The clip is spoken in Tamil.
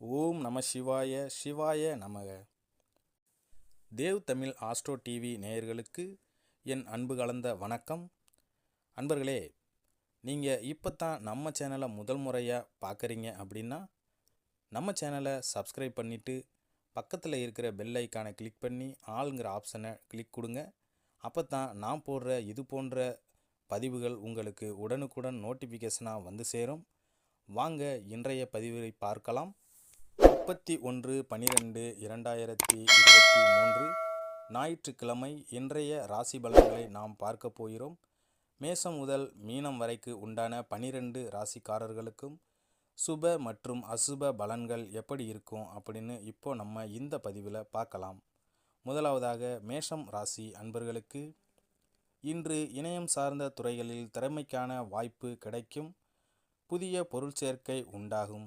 ஓம் நம சிவாய சிவாய நமக. தேவ் தமிழ் ஆஸ்ட்ரோ டிவி நேயர்களுக்கு என் அன்பு கலந்த வணக்கம். அன்பர்களே நீங்கள் இப்போ தான் நம்ம சேனலை முதல் முறையாக பார்க்குறீங்க அப்படின்னா நம்ம சேனலை சப்ஸ்கிரைப் பண்ணிவிட்டு பக்கத்தில் இருக்கிற பெல் ஐக்கானை கிளிக் பண்ணி ஆளுங்கிற ஆப்ஷனை கிளிக் கொடுங்க. அப்போ தான் நான் போடுற இது போன்ற பதிவுகள் உங்களுக்கு உடனுக்குடன் நோட்டிஃபிகேஷனாக வந்து சேரும். வாங்க இன்றைய பதிவை பார்க்கலாம். முப்பத்தி ஒன்று பனிரெண்டு இரண்டாயிரத்தி இருபத்தி மூன்று ஞாயிற்றுக்கிழமை இன்றைய ராசி பலன்களை நாம் பார்க்க போகிறோம். மேசம் முதல் மீனம் வரைக்கு உண்டான பனிரெண்டு ராசிக்காரர்களுக்கும் சுப மற்றும் அசுப பலன்கள் எப்படி இருக்கும் அப்படின்னு இப்போ நம்ம இந்த பதிவில் பார்க்கலாம். முதலாவதாக மேஷம் ராசி அன்பர்களுக்கு இன்று இணையம் சார்ந்த துறைகளில் திறமைக்கான வாய்ப்பு கிடைக்கும். புதிய பொருள் சேர்க்கை உண்டாகும்.